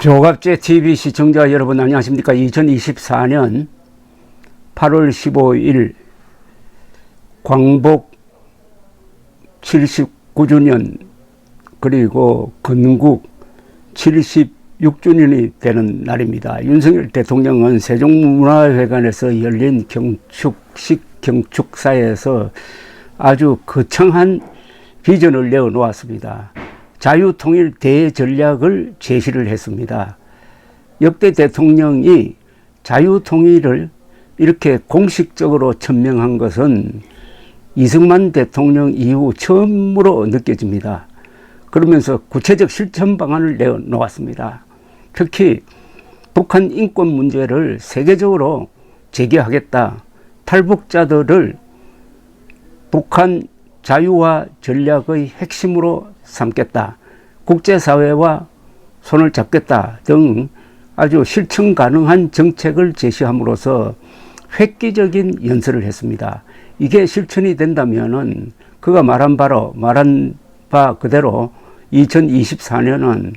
조갑제 TV 시청자 여러분 안녕하십니까? 2024년 8월 15일 광복 79주년 그리고 건국 76주년이 되는 날입니다. 윤석열 대통령은 세종문화회관에서 열린 경축식 경축사에서 아주 거창한 비전을 내어놓았습니다. 자유통일 대전략을 제시를 했습니다. 역대 대통령이 자유통일을 이렇게 공식적으로 천명한 것은 이승만 대통령 이후 처음으로 느껴집니다. 그러면서 구체적 실천 방안을 내놓았습니다. 특히 북한 인권 문제를 세계적으로 제기하겠다. 탈북자들을 북한 자유화 전략의 핵심으로 삼겠다. 국제사회와 손을 잡겠다 등 아주 실천 가능한 정책을 제시함으로써 획기적인 연설을 했습니다. 이게 실천이 된다면은 그가 말한 바로 말한 바 그대로 2024년은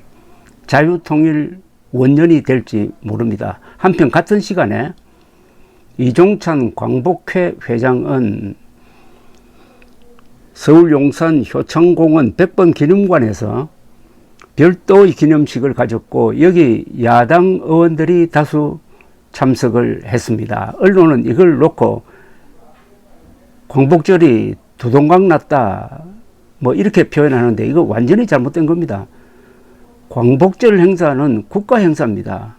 자유통일 원년이 될지 모릅니다. 한편 같은 시간에 이종찬 광복회 회장은 서울 용산 효창공원 100번 기념관에서 별도의 기념식을 가졌고 여기 야당 의원들이 다수 참석을 했습니다. 언론은 이걸 놓고 광복절이 두동강 났다 뭐 이렇게 표현하는데 이거 완전히 잘못된 겁니다. 광복절 행사는 국가 행사입니다.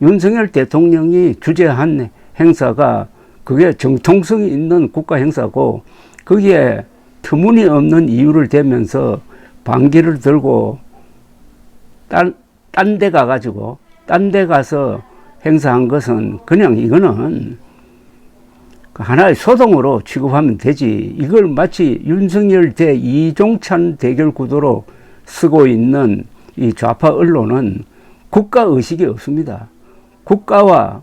윤석열 대통령이 주재한 행사가 그게 정통성이 있는 국가 행사고 거기에 터무니없는 이유를 대면서 반기를 들고 딴, 딴 데 가가지고 딴 데 가서 행사한 것은 그냥 이거는 그 하나의 소동으로 취급하면 되지. 이걸 마치 윤석열 대 이종찬 대결 구도로 쓰고 있는 이 좌파 언론은 국가 의식이 없습니다. 국가와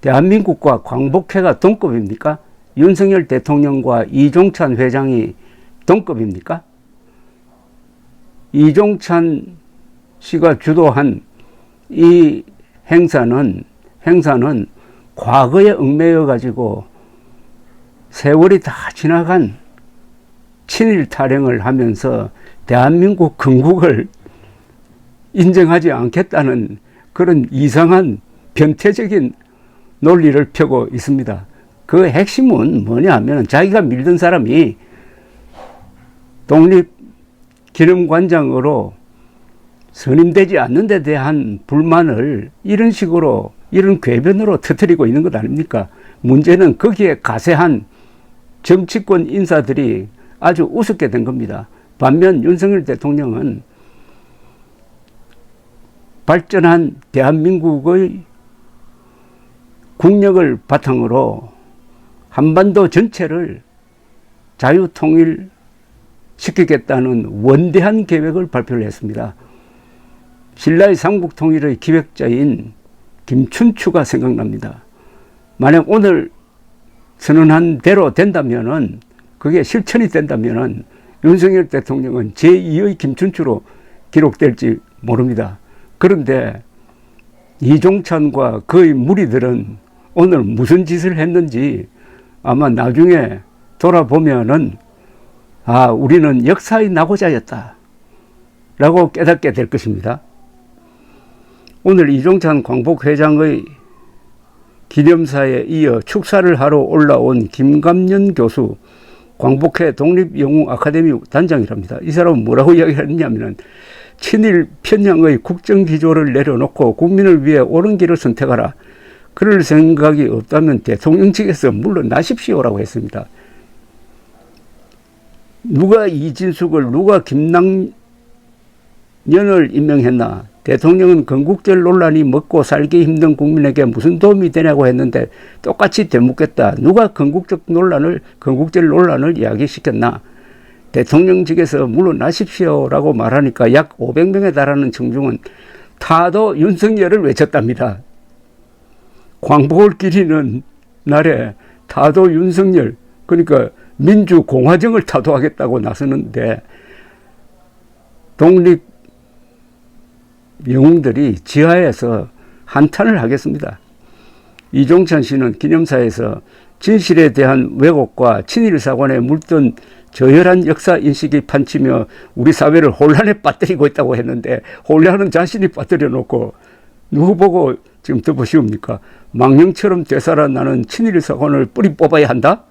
대한민국과 광복회가 동급입니까? 윤석열 대통령과 이종찬 회장이 동급입니까? 이종찬 씨가 주도한 이 행사는 행사는 과거에 얽매여 가지고 세월이 다 지나간 친일 타령을 하면서 대한민국 건국을 인정하지 않겠다는 그런 이상한 변태적인 논리를 펴고 있습니다. 그 핵심은 뭐냐 하면 자기가 밀던 사람이 독립기념관장으로 선임되지 않는 데 대한 불만을 이런 식으로 이런 궤변으로 터뜨리고 있는 것 아닙니까? 문제는 거기에 가세한 정치권 인사들이 아주 우습게 된 겁니다. 반면 윤석열 대통령은 발전한 대한민국의 국력을 바탕으로 한반도 전체를 자유통일 시키겠다는 원대한 계획을 발표를 했습니다. 신라의 삼국통일의 기획자인 김춘추가 생각납니다. 만약 오늘 선언한 대로 된다면은 그게 실천이 된다면은 윤석열 대통령은 제2의 김춘추로 기록될지 모릅니다. 그런데 이종찬과 그의 무리들은 오늘 무슨 짓을 했는지 아마 나중에 돌아보면은 아, 우리는 역사의 낙오자였다. 라고 깨닫게 될 것입니다. 오늘 이종찬 광복회장의 기념사에 이어 축사를 하러 올라온 김감년 교수 광복회 독립영웅 아카데미 단장이랍니다. 이 사람은 뭐라고 이야기했냐면은 친일 편향의 국정기조를 내려놓고 국민을 위해 옳은 길을 선택하라. 그럴 생각이 없다면 대통령 측에서 물러나십시오라고 했습니다. 누가 이진숙을 누가 김남년을 임명했나? 대통령은 건국절 논란이 먹고 살기 힘든 국민에게 무슨 도움이 되냐고 했는데 똑같이 되묻겠다. 누가 건국적 논란을 건국절 논란을 이야기시켰나? 대통령직에서 물러나십시오라고 말하니까 약 500명에 달하는 청중은 타도 윤석열을 외쳤답니다. 광복을 기리는 날에 타도 윤석열 그러니까 민주공화정을 타도하겠다고 나서는데 독립 영웅들이 지하에서 한탄을 하겠습니다. 이종찬 씨는 기념사에서 진실에 대한 왜곡과 친일 사관에 물든 저열한 역사 인식이 판치며 우리 사회를 혼란에 빠뜨리고 있다고 했는데 혼란은 자신이 빠뜨려 놓고 누구 보고 지금 덮으시옵니까? 망령처럼 되살아나는 친일 사관을 뿌리 뽑아야 한다?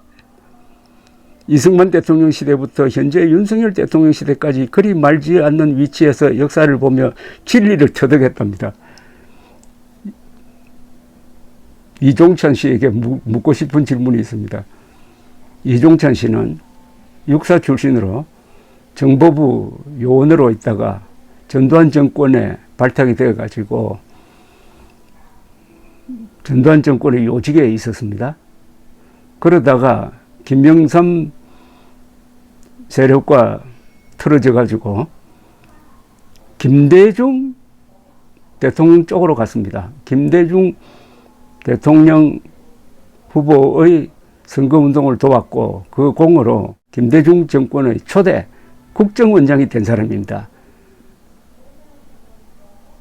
이승만 대통령 시대부터 현재 윤석열 대통령 시대까지 그리 말지 않는 위치에서 역사를 보며 진리를 터득했답니다. 이종찬 씨에게 무- 묻고 싶은 질문이 있습니다. 이종찬 씨는 육사 출신으로 정보부 요원으로 있다가 전두환 정권에 발탁이 되어 가지고 전두환 정권의 요직에 있었습니다. 그러다가 김명삼 세력과 틀어져 가지고 김대중 대통령 쪽으로 갔습니다. 김대중 대통령 후보의 선거운동을 도왔고 그 공으로 김대중 정권의 초대 국정원장이 된 사람입니다.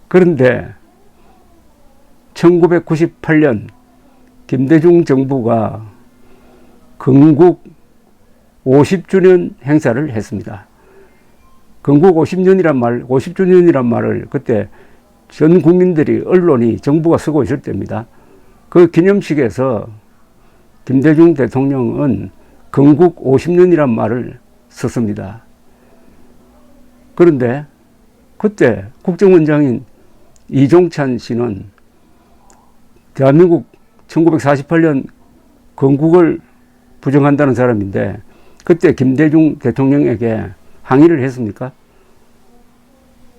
그런데 1998년 김대중 정부가 건국 50주년 행사를 했습니다. 건국 50년이란 말, 50주년이란 말을 그때 전 국민들이 언론이 정부가 쓰고 있을 때입니다. 그 기념식에서 김대중 대통령은 건국 50년이란 말을 썼습니다. 그런데 그때 국정원장인 이종찬 씨는 대한민국 1948년 건국을 부정한다는 사람인데 그때 김대중 대통령에게 항의를 했습니까?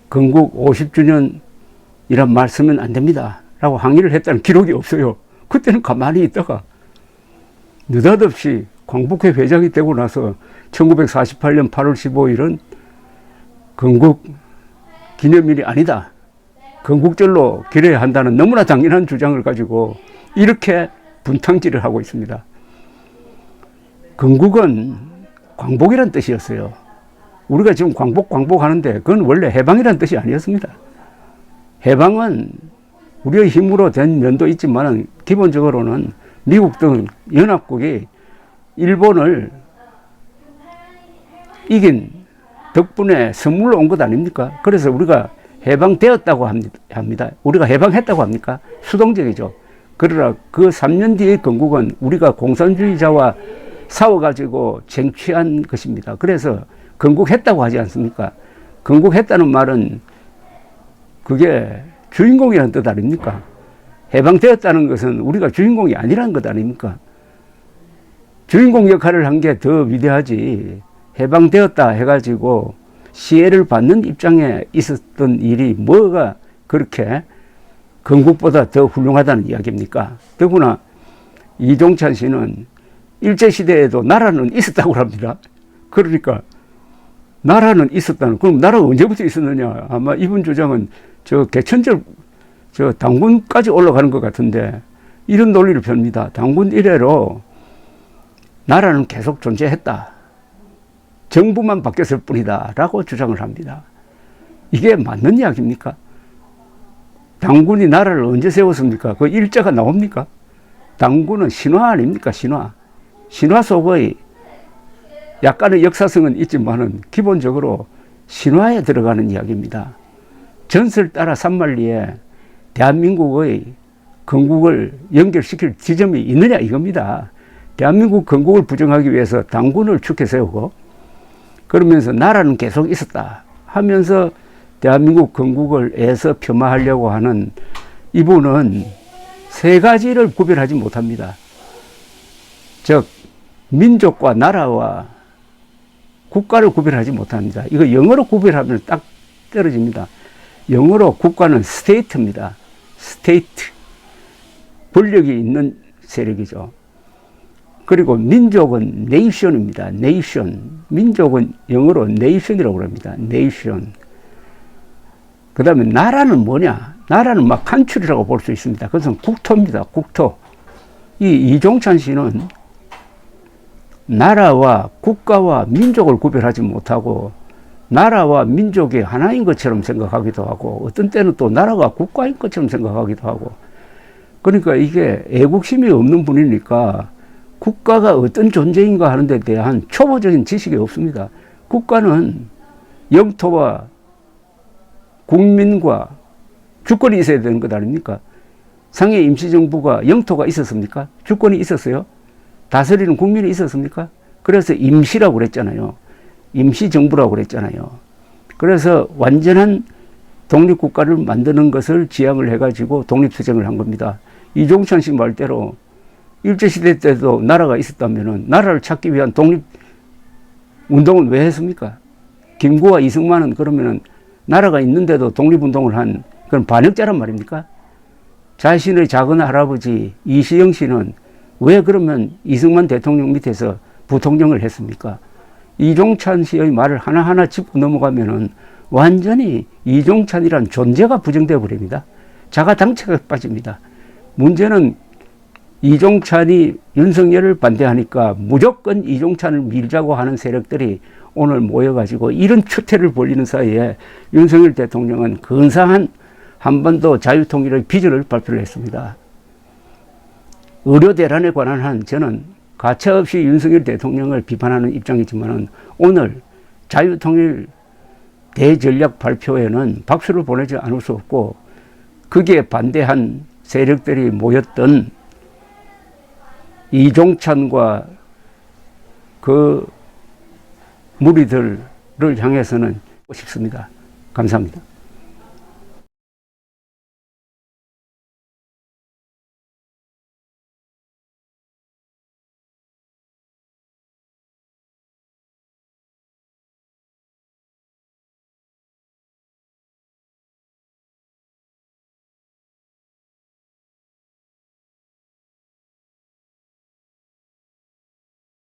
건국 50주년이란 말 쓰면 안 됩니다. 라고 항의를 했다는 기록이 없어요. 그때는 가만히 있다가 느닷없이 광복회 회장이 되고 나서 1948년 8월 15일은 건국 기념일이 아니다. 건국절로 기려야 한다는 너무나 당연한 주장을 가지고 이렇게 분탕질을 하고 있습니다. 건국은 광복이란 뜻이었어요. 우리가 지금 광복, 광복 하는데 그건 원래 해방이란 뜻이 아니었습니다. 해방은 우리의 힘으로 된 면도 있지만 기본적으로는 미국 등 연합국이 일본을 이긴 덕분에 선물로 온 것 아닙니까? 그래서 우리가 해방되었다고 합니다. 우리가 해방했다고 합니까? 수동적이죠. 그러나 그 3년 뒤의 건국은 우리가 공산주의자와 싸워가지고 쟁취한 것입니다. 그래서 건국했다고 하지 않습니까? 건국했다는 말은 그게 주인공이라는 뜻 아닙니까? 해방되었다는 것은 우리가 주인공이 아니라는 것 아닙니까? 주인공 역할을 한 게 더 위대하지. 해방되었다 해가지고 시혜를 받는 입장에 있었던 일이 뭐가 그렇게 건국보다 더 훌륭하다는 이야기입니까? 더구나 이종찬 씨는 일제시대에도 나라는 있었다고 합니다. 그러니까 나라는 있었다는, 그럼 나라가 언제부터 있었느냐? 아마 이분 주장은 저 개천절, 저 당군까지 올라가는 것 같은데 이런 논리를 펴니다. 당군 이래로 나라는 계속 존재했다. 정부만 바뀌었을 뿐이다. 라고 주장을 합니다. 이게 맞는 이야기입니까? 당군이 나라를 언제 세웠습니까? 그 일자가 나옵니까? 당군은 신화 아닙니까? 신화. 신화 속의 약간의 역사성은 있지만은 기본적으로 신화에 들어가는 이야기입니다. 전설 따라 산만리에 대한민국의 건국을 연결시킬 지점이 있느냐 이겁니다. 대한민국 건국을 부정하기 위해서 당군을 축해 세우고 그러면서 나라는 계속 있었다 하면서 대한민국 건국을 애서 폄하하려고 하는 이분은 세 가지를 구별하지 못합니다. 즉 민족과 나라와 국가를 구별하지 못합니다. 이거 영어로 구별하면 딱 떨어집니다. 영어로 국가는 스테이트입니다. 스테이트. 권력이 있는 세력이죠. 그리고 민족은 네이션입니다. 네이션. 민족은 영어로 네이션이라고 합니다. 네이션. 그 다음에 나라는 뭐냐? 나라는 막 칸츄리라고 볼 수 있습니다. 그것은 국토입니다. 국토. 이 이종찬 씨는 나라와 국가와 민족을 구별하지 못하고 나라와 민족이 하나인 것처럼 생각하기도 하고 어떤 때는 또 나라가 국가인 것처럼 생각하기도 하고 그러니까 이게 애국심이 없는 분이니까 국가가 어떤 존재인가 하는 데 대한 초보적인 지식이 없습니다. 국가는 영토와 국민과 주권이 있어야 되는 것 아닙니까? 상해 임시정부가 영토가 있었습니까? 주권이 있었어요? 다스리는 국민이 있었습니까? 그래서 임시라고 그랬잖아요. 임시정부라고 그랬잖아요. 그래서 완전한 독립국가를 만드는 것을 지향을 해가지고 독립투쟁을 한 겁니다. 이종찬 씨 말대로 일제시대 때도 나라가 있었다면 나라를 찾기 위한 독립 운동을 왜 했습니까? 김구와 이승만은 그러면은 나라가 있는데도 독립운동을 한 그런 반역자란 말입니까? 자신의 작은 할아버지 이시영 씨는 왜 그러면 이승만 대통령 밑에서 부통령을 했습니까? 이종찬 씨의 말을 하나하나 짚고 넘어가면은 완전히 이종찬이란 존재가 부정되어 버립니다. 자가 당체가 빠집니다. 문제는 이종찬이 윤석열을 반대하니까 무조건 이종찬을 밀자고 하는 세력들이 오늘 모여가지고 이런 추태를 벌리는 사이에 윤석열 대통령은 근사한 한반도 자유통일의 비전을 발표를 했습니다. 의료 대란에 관한 한 저는 가차없이 윤석열 대통령을 비판하는 입장이지만은 오늘 자유통일 대전략 발표에는 박수를 보내지 않을 수 없고 거기에 반대한 세력들이 모였던 이종찬과 그 무리들을 향해서는 싶습니다. 감사합니다.